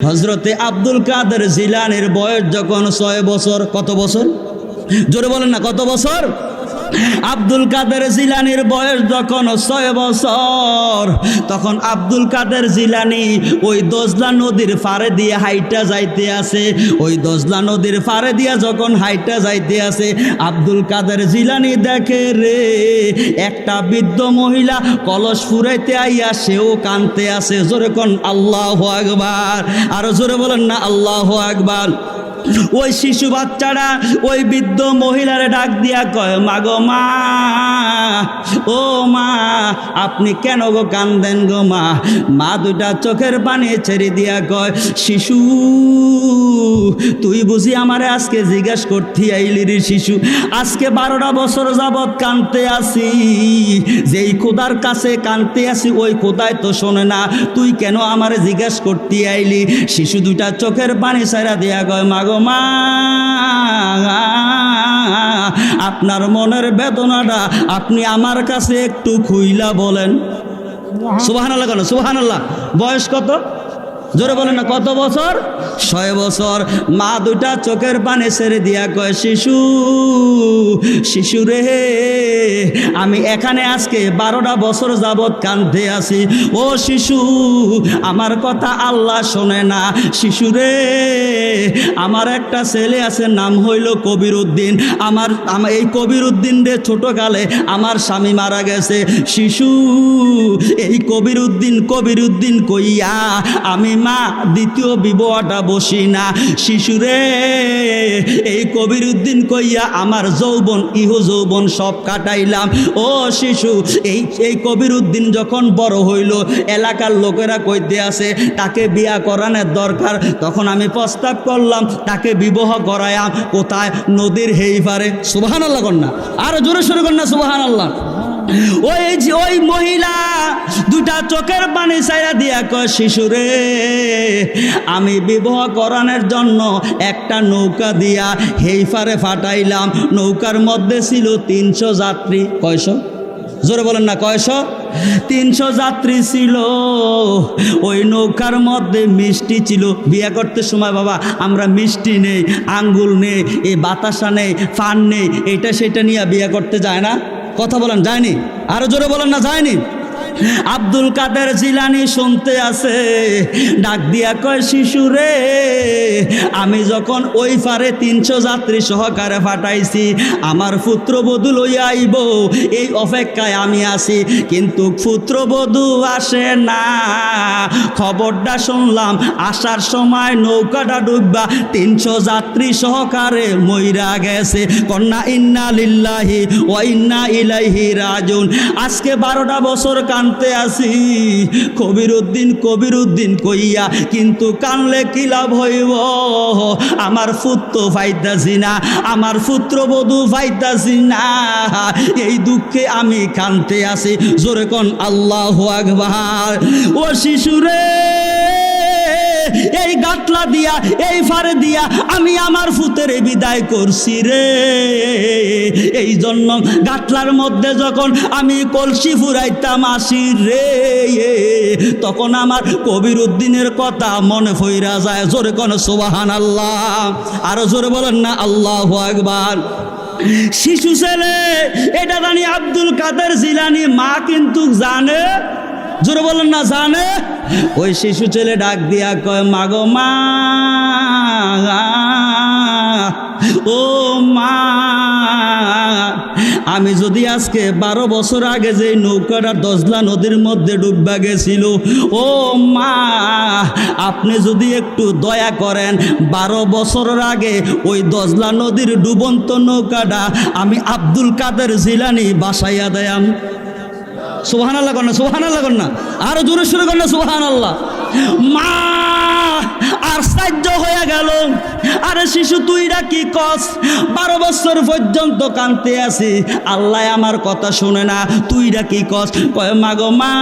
হজরতে আব্দুল কাদের জিলানের বয়স যখন ছয় বছর, কত বছর? জোরে বলেন না, কত বছর? আব্দুল কাদের জিলানির বয়স যখন ছয় বছর, তখন আব্দুল কাদের জিলানি ওই দজলা নদীর ফারে দিয়ে হাইটা যাইতে আছে ওই দজলা নদীর ফারে দিয়া যখন হাইটা যাইতে আছে আব্দুল কাদের জিলানি দেখে রে, একটা বৃদ্ধ মহিলা কলস ফুরাইতে আইয়া সেও কানতে আছে জোরে কোন আল্লাহ আকবার। আরও জোরে বলেন না, আল্লাহ আকবার। ওই শিশু বাচ্চারা, ওই বৃদ্ধ মহিলারে ডাক দিয়া কয়, মাগো মা, ও মা, আপনি কেন গো কান্দেন গো মা? মা দুটা চোখের পানি ছেড়ে দিয়া কয়, শিশু, তুই বুঝি আমারে আজকে জিজ্ঞাস করতে আইলি রে শিশু? আজকে বারোটা বছর যাবৎ কানতে আসি, যেই খোদার কাছে কানতে আসি, ওই খোদায় তো শোনে না। তুই কেন আমারে জিজ্ঞাস করতে আইলি? শিশু দুটা চোখের পানি ছাড়া দিয়া গয় মাগো মা আপনার মনের বেদনাটা আপনি আমার কাছে একটু খুইলা বলেন। সুবাহান আল্লাহ কেন? সুবাহান আল্লাহ বয়স কত? জোরে বলেন না, কত বছর? ছয় বছর। মা দুটা চোখের পানে ছেড়ে দিয়া কয়, শিশু শিশু রে, আমি এখানে আজকে বারোটা বছর যাবৎ কান্দে আছি। ও শিশু, আমার কথা আল্লাহ শোনে না। শিশু রে, আমার একটা ছেলে আছে, নাম হইল কবির উদ্দিন আমার এই কবির উদ্দিন রে ছোটকালে আমার স্বামী মারা গেছে। শিশু, এই কবির উদ্দিন কবির উদ্দিন কইয়া আমি মা, দ্বিতীয় বিবাহটা বসি না। শিশুরে, এই কবির উদ্দিন কইয়া আমার যৌবন, ইহ যৌবন সব কাটাইলাম। ও শিশু, এই এই কবির উদ্দিন যখন বড় হইল, এলাকার লোকেরা কইতে আছে, তাকে বিয়া করানোর দরকার। তখন আমি প্রস্তাব করলাম, তাকে বিবাহ করায়াম। কোথায়? নদীর হেই পারে সুবাহান আল্লাহ কন্যা। আরও জোরে শুরু কন্যা সুবাহান আল্লাহ ওই ওই মহিলা দুটা চোখের পানি ছাইরা দিয়া কয় শিশুরে আমি বিবাহ করানোর জন্য একটা নৌকা দিয়া হেইফারে ফাটাইলাম। নৌকার মধ্যে ছিল তিনশো যাত্রী। কয়শো? জোরে বলেন না, কয়শো? তিনশো যাত্রী ছিল। ওই নৌকার মধ্যে মিষ্টি ছিল। বিয়ে করতে সময় বাবা, আমরা মিষ্টি নেই, আঙ্গুল নেই, এ বাতাসা নেই, ফান নেই, এটা সেটা নিয়ে বিয়ে করতে যায় না। কথা বলেন যায়নি। আরও জোরে বলেন না যায়নি। আব্দুল কাদের জিলানি শুনতে আছে। ডাক দিয়া কয় শিশুরে আমি যখন ওই পারে তিনশো যাত্রী সহকারে ফাটাইছি আমার পুত্রবধূ লইয়া আইব, এই অপেক্ষায় আমি আছি। কিন্তু পুত্রবধূ আসে না। খবরটা শুনলাম, আসার সময় নৌকাটা ডুববা তিনশো যাত্রী সহকারে মইরা গেছে। কন্যা, ইন্না লিল্লাহি ও ইন্না ইলাইহি রাজুন আজকে বারোটা বছর কানতে আসি কবির উদ্দিন কবির উদ্দিন কইয়া, কিন্তু কানলে কি লাভ হইব? আমার পুত্র ফাইতাছি না, আমার পুত্রবধূ ফাইতাছি না। এই দুঃখে আমি কানতে আসি। জোরে কন, আল্লাহ আকবার। ও শিশুরে! এই গাটলা দিয়া, এই ফারে দিয়া আমি আমার ফুতের বিদায় করছি রে। এই জন্য গাটলার মধ্যে যখন আমি কলসি ফুরাইতাম আসি রে, তখন আমার কবির উদ্দিনের কথা মনে ফইরা যায়। জোরে কোন সোবাহান আল্লাহ আরও জোরে বলেন না, আল্লাহ একবার শিশু ছেলে, এটা জানি আব্দুল কাদের জিলানি, মা কিন্তু জানে। জোরে বলেন না, জানে? ওই শিশু ছেলে ডাক দিয়া কয় মাগো মা, ও মা, আমি যদি আজকে বারো বছর আগে যে নৌকাটা দজলা নদীর মধ্যে ডুববা গেছিল, ও মা, আপনি যদি একটু দয়া করেন, বারো বছর আগে ওই দজলা নদীর ডুবন্ত নৌকাটা আমি আব্দুল কাদের জিলানি বাসাইয়া দেয়াম। সুহান আল্লাহ করনা সুহান আল্লাহ করনা আরও জোরে শুরু করনা সুবাহান আল্লাহ মা সাহায্য হয়ে গেল। আরে শিশু তুইরা কি কস? বারো বছর পর্যন্ত কানতে আছি। আল্লাহ আমার কথা শুনে না তুইরা কি কস? কয় মাগো মা,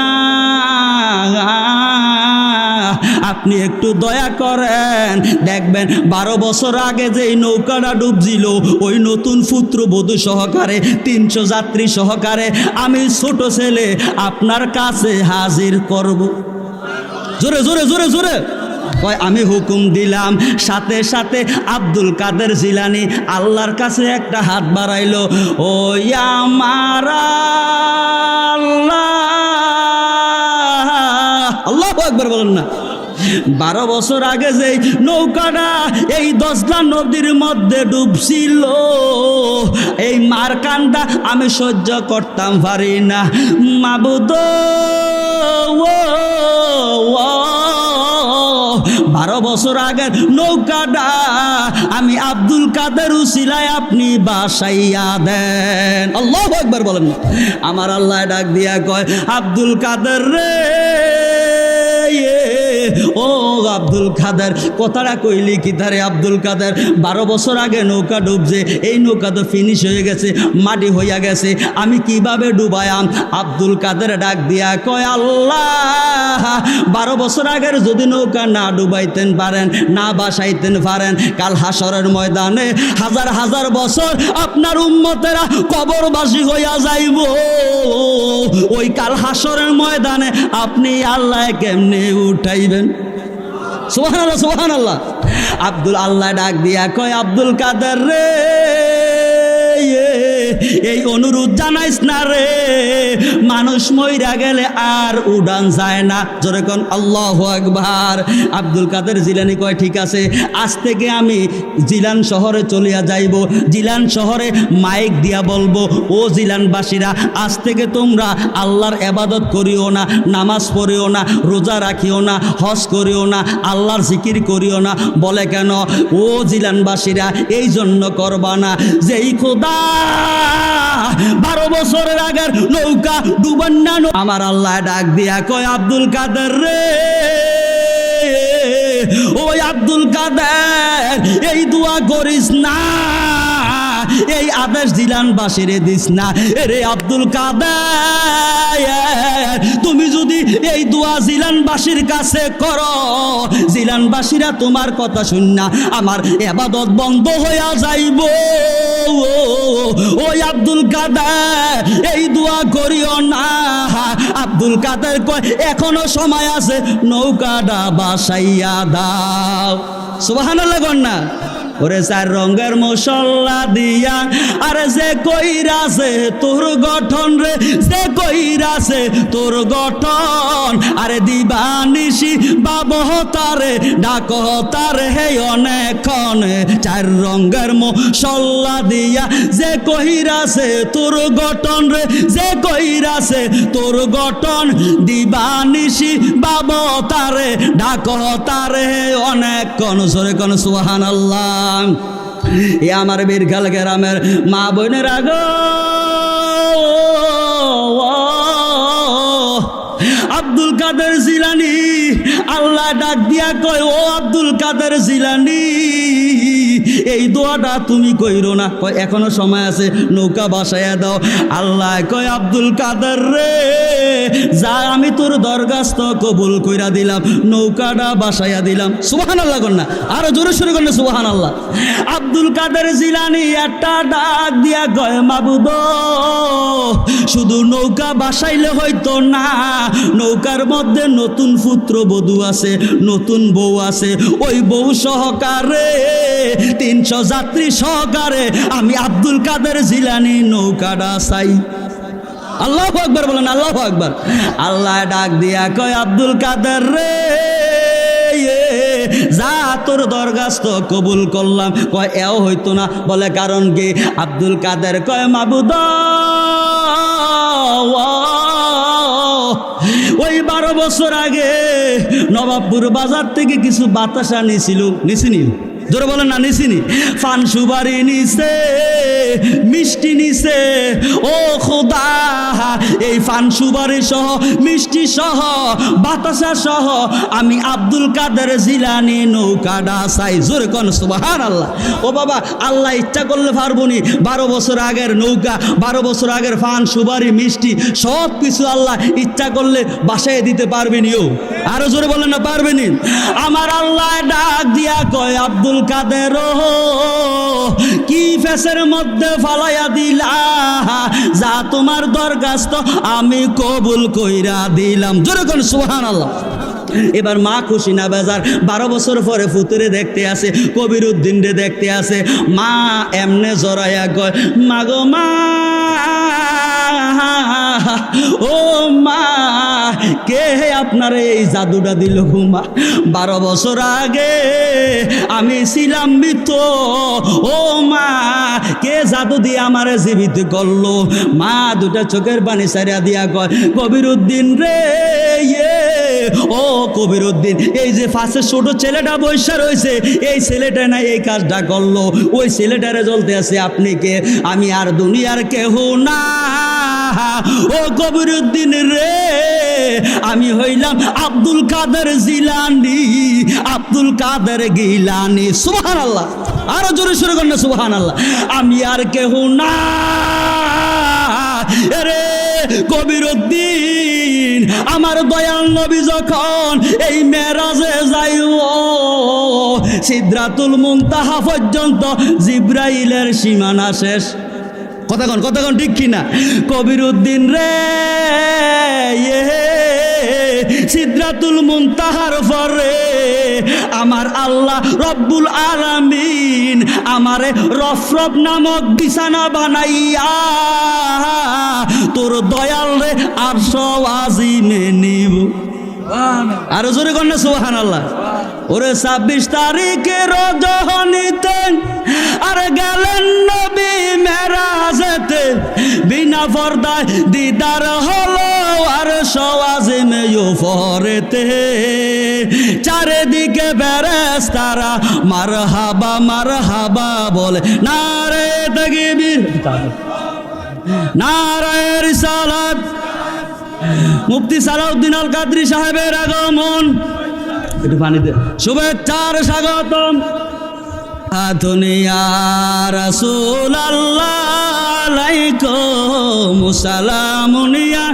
আপনি একটু দয়া করেন। দেখবেন, বারো বছর আগে যে নৌকাটা ডুবছিল, ওই নতুন পুত্র বধূ সহকারে, তিনশো যাত্রী সহকারে, আমি ছোট ছেলে, আপনার কাছে হাজির করব। জোরে জোরে জোরে জোরে। কয় আমি হুকুম দিলাম। সাথে সাথে আব্দুল কাদের জিলানি আল্লাহর কাছে একটা হাত বাড়াইলো ও আল্লাহ। একবার বলেন না। বারো বছর আগে যে নৌকাটা এই দশটা নদীর মধ্যে ডুবছিল এই মারকানটা আমি সহ্য করতাম পারি না। মাবুদ ও, বারো বছর আগের নৌকাটা আমি আব্দুল কাদের উসিলায় আপনি বাসাইয়া দেন। আল্লাহ একবার বলেন আমার আল্লাহ ডাক দিয়া কয়, আব্দুল কাদের রে ও আব্দুল কাদের, কথাটা কইলি কি তারে আব্দুল কাদের? বারো বছর আগে নৌকা ডুবছে, এই নৌকা তো ফিনিশ হয়ে গেছে, মাটি হইয়া গেছে, আমি কীভাবে ডুবায়াম? আব্দুল কাদের ডাক দিয়া কয়, আল্লাহ, বারো বছর আগের যদি নৌকা না ডুবাইতেন পারেন, না বাসাইতেন পারেন, কাল হাসরের ময়দানে হাজার হাজার বছর আপনার উম্মতেরা কবরবাসী হইয়া যাইব। ওই কাল হাসরের ময়দানে আপনি আল্লাহ কেমনে উঠাইবেন? সোহান আল্লাহ সোহান আল্লাহ আব্দুল আল্লাহ ডাক দিয়া কয়, আব্দুল কাদের রে? এই অনুরোধ জানাইস না রে। মানুষ মইরা গেলে আর উড়ান যায় না। যেরকম আল্লাহ আকবার। আব্দুল কাদের জিলানি কয়, ঠিক আছে, আজ থেকে আমি জিলান শহরে চলিয়া যাইব। জিলান শহরে মাইক দিয়া বলব, ও জিলানবাসীরা, আজ থেকে তোমরা আল্লাহর এবাদত করিও না, নামাজ পড়িও না, রোজা রাখিও না, হজ করিও না, আল্লাহর জিকির করিও না। বলে কেন? ও জিলানবাসীরা, এই জন্য করবা না। যেই খোদা বারো বছরের আগের নৌকা ডুবান না আমার আল্লাহ ডাক দিয়া কয়, আব্দুল কাদের রে? ওই আব্দুল কাদের, এই দোয়া করিস না। এই আদেশ দিলান বাসিরে দিস না রে আব্দুল কাদের, তুমি যদি এই দোয়া জিলানবাসীর কাছে করো জিলানবাসীরা তোমার কথা শুন না আমার এবাদত বন্ধ হইয়া যাইব। ওই আব্দুল কাদের, এই দোয়া করিও না। আব্দুল কাদের কয়, এখনও সময় আছে নৌকাটা বাসাইয়া দাও। সুবাহান না। ওরে চার রঙের মশলা দিয়া, আরে যে কইরাছে তোর গঠন রে, যে কইরাছে তোর গঠন, আরে দিবানিসি বাবহ তারে, ডাক তারে হে অনেকক্ষণ, চার রঙের মশলা দিয়া, যে কইরাছে তোর গঠন রে, যে কইরাছে তোর গঠন দিবানিসি বাব তারে, ডাক তারে অনেকক্ষণ সরে কোন সুহান আল্লাহ এ আমার বীরখাল গ্রামের মা বোনের আগ আব্দুল কাদের জিলানি, আল্লাহ ডাক দিয়া কয়, ও আব্দুল কাদের জিলানি এই দোয়াটা তুমি কইরো না। এখনও সময় আছে, নৌকা বাসাইয়া দাও। আল্লাহ কয়, আব্দুল কাদের রে, যা আমি তোর দরগাস্ত কবুল কইরা দিলাম, নৌকাটা বাসাইয়া দিলাম। সুবাহান আল্লাহ না, আরও জোরে শুরু করলে সুবাহান আল্লাহ আব্দুল কাদের জিলানি একটা ডাক দিয়া কয়, মাবুদ, শুধু নৌকা বাসাইলে হয়তো না, নৌকার মধ্যে নতুন পুত্র বধূ আছে, নতুন বউ আছে, ওই বউ সহকারে তিনশো যাত্রী সহকারে আমি আব্দুল কাদের জিলানি নৌকাটা চাই। আল্লাহ আকবর বলেন, আল্লাহ আকবর। আল্লাহ ডাক দিয়া কয়, আব্দুল কাদের রে যা তোর দরগাস্ত কবুল করলাম। কয়, এও হইতো না। বলে, কারণ কি? আব্দুল কাদের কয়, মাবুদ ওই বারো বছর আগে নবাবপুর বাজার থেকে কিছু বাতাসা নিছিল, নিছিনি? জোরে বলেন না নিছিনি ফান সুবারি নিছে, মিষ্টি নিছে, ও খোদা, এই ফান সুবারি সহ, মিষ্টি সহ, বাতাসা সহ, আমি আব্দুল কাদের জিলানি নৌকাডা চাই জোরে কন সুবাহান আল্লাহ ও বাবা, আল্লাহ ইচ্ছা করলে পারব নি। বারো বছর আগের নৌকা, বারো বছর আগের ফান সুবারি মিষ্টি, সব কিছু আল্লাহ ইচ্ছা করলে বাসায় দিতে পারবেনি ও আরও জোরে বলেন না পারবেনি আমার আল্লাহ ডাক দিয়া কয়, আব্দুল কাদের ও, কি ফেসের মধ্যে ফালাইয়া দিলা? যা তোমার দরখাস্ত আমি কবুল কইরা দিলাম। জোরে কোন সুহান আল্লাহ এবার মা খুশি না বেজার, বারো বছর পরে ফুতুরে দেখতে আসে কবির উদ্দিন রে দেখতে আসে, মা এমনে জড়াইয়া কয় মাগো মা, ও মা, কে আপনার এই জাদুটা দিল মা? বারো বছর আগে আমি ছিলাম মৃত, ও মা, কে জাদু দিয়ে আমারে জীবিত করল? মা দুটা চোখের পানি সারিয়া দিয়া কয় কবির উদ্দিন রে ইয়ে ও কবির উদ্দিন এই যে ফাঁসে ছোট ছেলেটা বৈশা রয়েছে, এই ছেলেটা না এই কাজটা করল। ওই ছেলেটারে জ্বলতে আছে, আপনি কে? আমি আর দুনিয়ার কেহ না। ও কবির উদ্দিন রে, আমি হইলাম আব্দুল কাদের জিলানি, আব্দুল কাদের গিলানি। সুবহান আল্লাহ আরও জোরে শুরু করেন না সুবহান আল্লাহ আমি আর কেহ না। রে কবির উদ্দিন, আমার দয়াল নবী যখন এই মেরাজে যাইব, সিদ্রাতুল মুন্তাহা পর্যন্ত জিব্রাইলের সীমানা শেষ। কতক্ষণ কন ঠিক কিনা? কবির উদ্দিন রে ইয়ে, সিদ্রাতুল মুনতাহার পরে আমার আল্লাহ রব্বুল আলামিন আমারে রফরফ নামক বিছানা বানাইয়া তোর দয়াল রে আর সব আজিমে নিব। আরও জোরে কন্যা সুহান আল্লাহ ওরে ছাব্বিশ তারিখে রজনীতে আর গেলেন নবী পর্দায় দিদার হলো আর সওয়াজে মেয়ো ফরেতে চারিদিকে বেরেস তারা মার হাবা মার হাবা বলে, নারে তগিবির নারায় রিসালাত। মুফতি সালাউদ্দিন আল কাদরি সাহেবের আগমন। একটু পানি দে। শুভেচ্ছার স্বাগতম। আধুনিয়া রাসূল আল্লাহ আলাইকুম সালামুনিয়া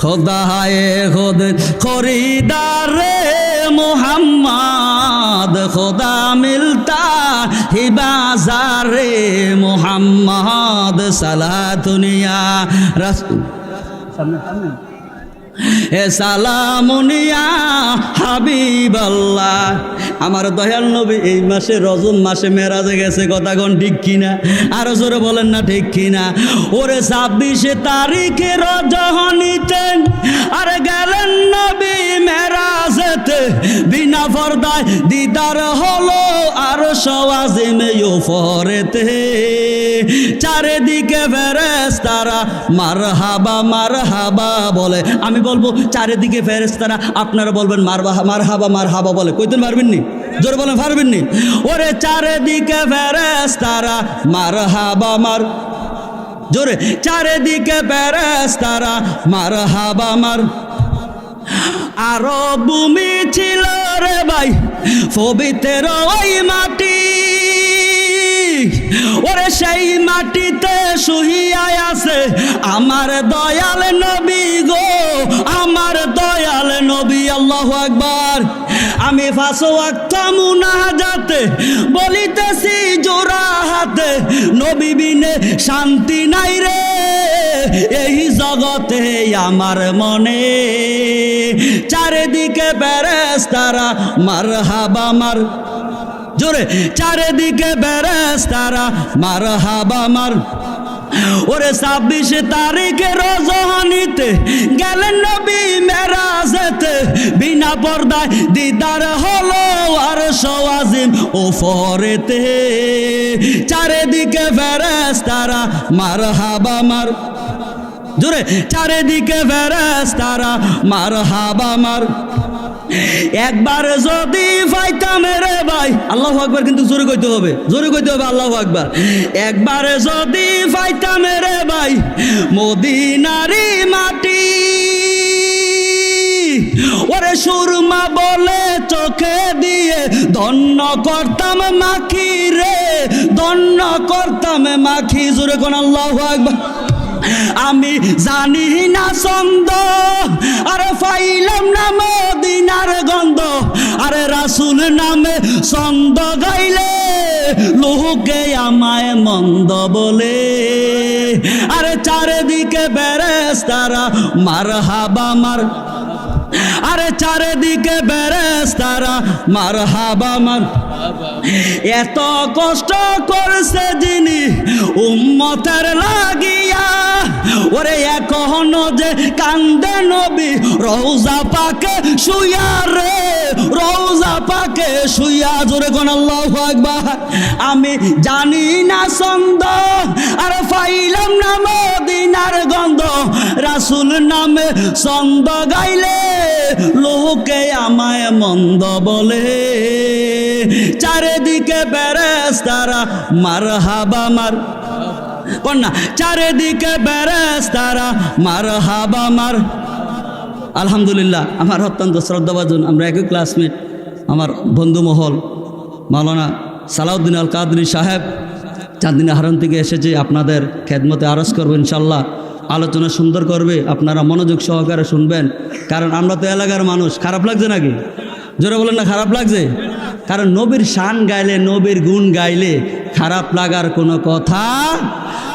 খোদায়ে খোদ খরিদারে মোহাম্মদ, খোদা মিলতা হি বাজারে মোহাম্মদ সালাতুনিয়া রাসূল সামনে সামনে। এ সালামুনিয়া হাবিবাল্লাহ। আমার দয়াল নবী এই মাসে রজম মাসে মেরাজে গেছে, কথা কোন ঠিক কিনা? আরও জোরে বলেন না ঠিক কিনা? ওরে ছাব্বিশে তারিখে রজহনিতে আর গেলেন নবী মেরাজেতে। বিনা পর্দায় দিদার হলো আর সওয়াজে মেয়ো ফরেতে চারিদিকে ফেরেস তারা মার হাবা মার হাবা বলে। আমি বলব চারিদিকে ফেরেস তারা আপনারা বলবেন মার হাবা মার হাবা বলে। কইতেন পারবেন নি জোরে বলেন পারবেন নি ওরে চারিদিকে ফেরেস তারা মার হাবা মার জোরে। চারিদিকে ফেরেস তারা মার। হাবা মার আরও ভূমি ছিল রে ভাই পবিত্র ওই মাটি ওরে সেই মাটিতে শুহিয়ায় আছে আমার দয়াল নবী গো, আমার দয়াল নবী আল্লাহ আকবার। আমি যাতে বলিতেছি জোড়া হাতে, নবী বিনে শান্তি নাই রে। এই জগতে আমার মনে চারিদিকে বেরেস তারা মার হাবা মার জোরে, চারিদিকে বেরেস তারা মার। হাবা মার ওরে ছাব্বিশ তারিখে রজহানিতে গেলেন নবী মেরাজেতে। বিনা পর্দায় দিদার হলো আর সওয়াজিম ও ফরেতে চারিদিকে ফেরেস তারা মার। হাবা মার জোরে, চারিদিকে ফেরেস তারা মার হাবা মার। একবার যদি পাইতাম রে ভাই, আল্লাহ আকবার কিন্তু জোরে কইতে হবে, জোরে কইতে হবে আল্লাহ আকবার। একবার যদি পাইতাম রে ভাই, মদিনারি মাটি, ওরে সুরমা বলে চোখে দিয়ে ধন্য করতাম মাখি রে, ধন্য করতাম মাখি, জোরে কোন আল্লাহ আকবার। আমি জানি না ছন্দ, আরে ফাইলাম না মদিনার গন্ধ, আরে রাসুল নামে ছন্দ গাইলে লোকে আমায় মন্দ বলে। আরে চারিদিকে বেরেস তারা মার হাবা মার আরে চারিদিকে বেরেস তারা মার হাবা মার এত কষ্ট করছে যিনি উম্মতের লাগিয়া। ওরে এখনও যে কান্দে নবী রৌজা পাকে শুয়া রে রৌজা পাকে শুয়া জোরে কোন আল্লাহ আকবার। আমি জানি না ছন্দ, আর পাইলাম না মদিনার গন্ধ, রাসুল নামে ছন্দ গাইলে লোকে আমায় মন্দ বলে। চারিদিকে বেরেস তারা মার। হাবা মার কন্যা চারিদিকে বেরেস তারা মার। হাবা মার আলহামদুলিল্লাহ, আমার অত্যন্ত শ্রদ্ধাভাজন, আমরা একই ক্লাসমেট আমার বন্ধু মহল, মাওলানা সালাউদ্দিন আল কাদরি সাহেব। চাঁদিনী হারন থেকে এসেছে, আপনাদের খেদমতে আরজ করব ইনশাল্লাহ। আলোচনা সুন্দর করবে, আপনারা মনোযোগ সহকারে শুনবেন। কারণ আমরা তো এলাকার মানুষ, খারাপ লাগছে নাকি? জোরে বলেন না, খারাপ লাগছে? কারণ নবীর শান গাইলে, নবীর গুণ গাইলে খারাপ লাগার কোনো কথা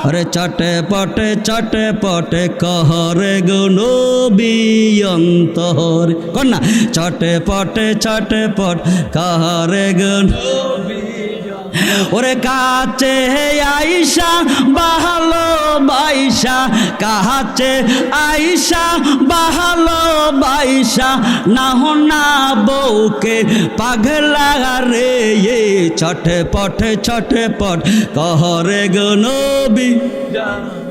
আরে চটে পটে চটে পটে কহরে গো নবী অন্তর কর না, চটে পটে, চটে পট কহরে গো ওরে কাছে আইসা, বাহালো বাইসা কাহাচে আইসা, বাহালো বাইসা না না বউকে পাগলা রে, এ ছটে পটে, ছটে পট কহরে গো নবী।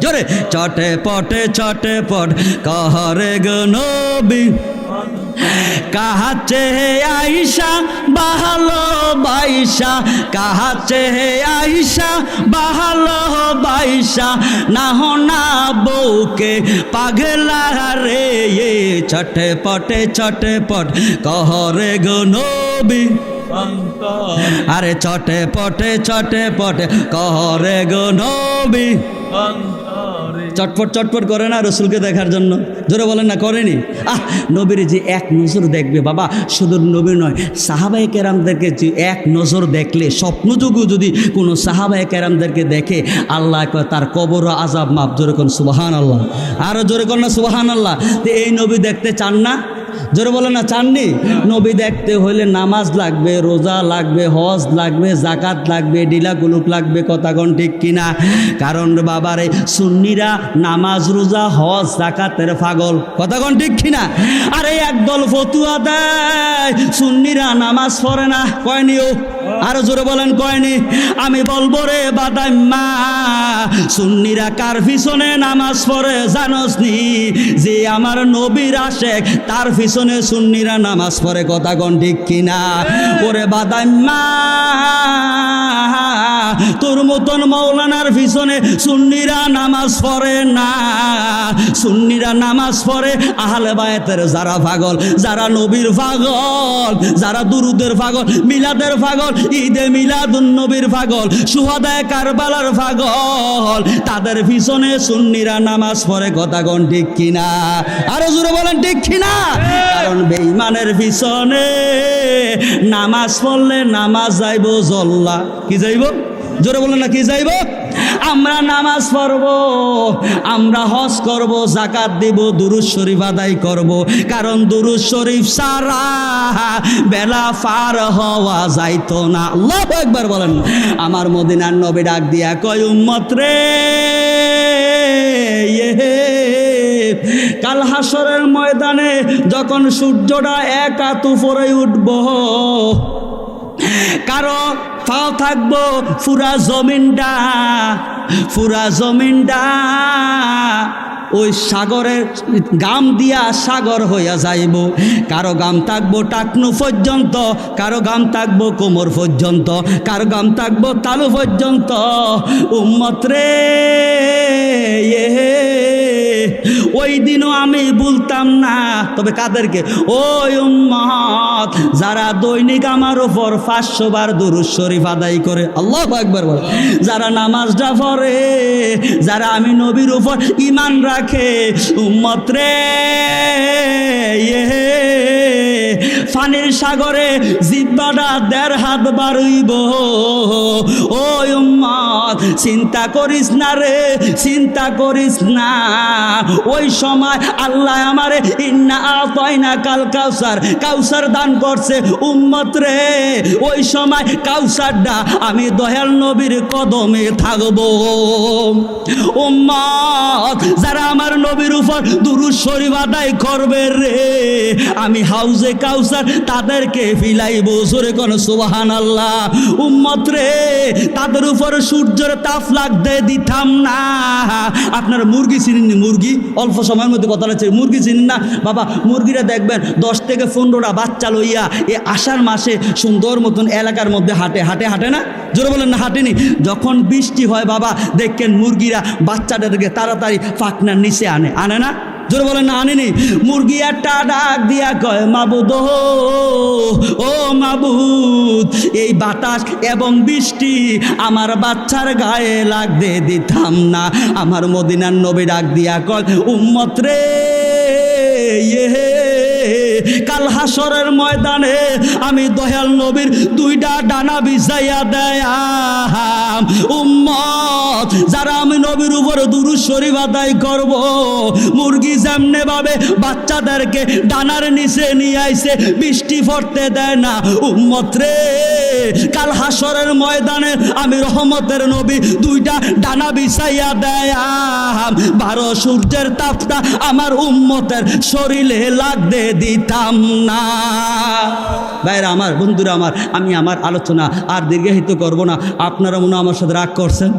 জোরে চটে পটে চটে পট কহরে গো নবী। কাহাচে আইসা বাহালো বাইসা কাহাচে আইসা বাহালো বাইসা না না বউকে পাগলা রে, এ ছটে পটে ছটে পট, কহরে গো নবী। আরে চটে পটে চটে পটে, কহরে গো নবী। চটপট চটপট করে না রসুলকে দেখার জন্য। জোরে বলেন না, করেনি। আহ, নবীর যে এক নজর দেখবে বাবা, শুধু নবী নয় সাহাবাই কেরামদেরকে যে এক নজর দেখলে স্বপ্নযুগু যদি কোনো সাহাবাই কেরামদেরকে দেখে, আল্লাহ তার কবর আজাব মাপ জোরে কোন সুবাহান আল্লাহ আরও জোরে কোন না সুবাহান আল্লাহ তো এই নবী দেখতে চান না? জোরে বলে না, চাননি? নবী দেখতে হলে নামাজ লাগবে, রোজা লাগবে, হজ লাগবে জাকাত লাগবে ডিলা গুলুক লাগবে কথাগণ ঠিক কিনা? কারণ বাবারে, সুন্নিরা নামাজ, রোজা, হজ জাকাতের পাগল কথাগণ ঠিক কিনা? আরে একদল ফতুয়া দেয়, সুন্নিরা নামাজ পড়ে না কয়নিও আরও জোরে বলেন, কয়নি? আমি বলব রে বাদাম্মা, সুন্নিরা কার পিছনে নামাজ পড়ে জানোস নি যে আমার নবীর আশেক, তার পিছনে সুন্নিরা নামাজ পড়ে, কথা গণ ঠিক কিনা? ওরে বাদাম্মা, তোর মতন মৌলানার পিছনে সুন্নিরা নামাজ পড়ে না। সুন্নিরা নামাজ পড়ে আহলে বায়াতের যারা পাগল, যারা নবীর পাগল, যারা দুরুদের পাগল, মিলাদের পাগল ঈদে মিলাদুন নবীর পাগল, সুহাদায় কারবালার পাগল। তাদের পিছনে সুন্নিরা নামাজ পড়ে, কথা গণ ঠিক কিনা? আরও জোরে বলেন, ঠিক কিনা? কারণ বেঈমানের পিছনে নামাজ পড়লে নামাজ যাইব জল্লা। কি যাইব? জোরে বলেন না, কি যাইব? আমরা নামাজ পড়ব, আমরা হজ করব জাকাত দিব দুরুজ শরীফ আদায় করব। কারণ দুরুজ শরীফ সারা বেলা পার হওয়া যাইতো না। আল্লাহ একবার বলেন, আমার মদিনার নবী ডাক দিয়া কয়, উম্মত রে ইয়ে কাল হাসরের ময়দানে যখন সূর্যটা এক উপরে উঠব কারও পাও থাকব? পুরা জমিনটা পুরা জমিনটা। ওই সাগরের গাম দিয়া সাগর হইয়া যাইব। কারও গাম থাকব টাকনু পর্যন্ত, কারও গাম থাকব কোমর পর্যন্ত, কারও গাম থাকব তালু পর্যন্ত। উম্মত রে ওই দিনও আমি বলতাম না। তবে কাদেরকে? ওই উম্মত, যারা দৈনিক আমার ওপর পাঁচশো বার দুরুজ শরীফ আদায় করে, আল্লাহ একবার বলে। যারা নামাজটা পড়ে, যারা আমি নবীর উপর ইমান রাখে, উম্মত রে ইয়ে। ফানির সাগরে জিব্বাটা দেড় হাত বাড়ইব। ও উম্মত, চিন্তা করিস না রে, চিন্তা করিস না। ওই সময় আল্লাহ আমারে, ইন্না আতয়না কাল কাউসার। কাউসার দান করছে উম্মত রে। ওই সময় কাউসারটা আমি দয়াল নবীর কদমে থাকব। উম্মত, যারা আমার নবীর উপর দুরুদ শরীফ আদায় করবে রে, আমি হাউজে কাউসার তাদেরকে ফিলাইব। জোরে কোন সুবাহান আল্লাহ উম্মত রে, তাদের উপর সূর্যের তাপ লাগতে দিতাম না। আপনার মুরগি চিনেন নি? মুরগি অল্প সময়ের মধ্যে কথা লাগছে মুরগি চিনি না? বাবা, মুরগিরা দেখবেন দশ থেকে পনেরোটা বাচ্চা লইয়া এ আষাঢ় মাসে সুন্দর মতন এলাকার মধ্যে হাঁটে। হাঁটে হাঁটে না? জোরে বলেন না, হাঁটেনি। যখন বৃষ্টি হয় বাবা দেখেন মুরগিরা বাচ্চাদেরকে তাড়াতাড়ি ফাঁকনার নিচে আনে। আনে না? জোরে বলেন না আনেনি। মুরগি একটা ডাক দিয়া কয় মাবুদ ও, মাবুদ এই বাতাস এবং বৃষ্টি আমার বাচ্চার গায়ে লাগতে দিতাম না। আমার মদিনার নবী ডাক দিয়া কয় উম্মত রে ইয়ে কাল হাসরের ময়দানে আমি দয়াল নবীর দুইটা ডানা বিছাইয়া দেয়। উম্মত, যারা আমি নবীর উপর দুরু শরীফ আদায় করব, মুরগি যেমনে ভাবে, বাচ্চাদেরকে ডানার নিচে নিয়ে আইছে বৃষ্টি পড়তে দেয় না। উম্মত রে, কাল হাসরের ময়দানে আমি রহমতের নবী দুইটা ডানা বিছাইয়া দেয় বারো সূর্যের তাপটা আমার উম্মতের শরীরে লাগতে দিতাম না। ভাইরা, আমার বন্ধুরা, আমার, আমি আমার আলোচনা আর দীর্ঘায়িত করব না। আপনারা মনে আমার সাথে রাগ করছেন?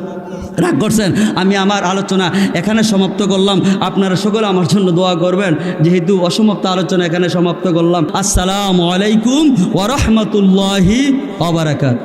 রাগ করছেন? আমি আমার আলোচনা এখানে সমাপ্ত করলাম। আপনারা সকলে আমার জন্য দোয়া করবেন। যেহেতু অসমাপ্ত আলোচনা এখানে সমাপ্ত করলাম। আসসালামু আলাইকুম ওরহমতুল্লাহি অবরাকাত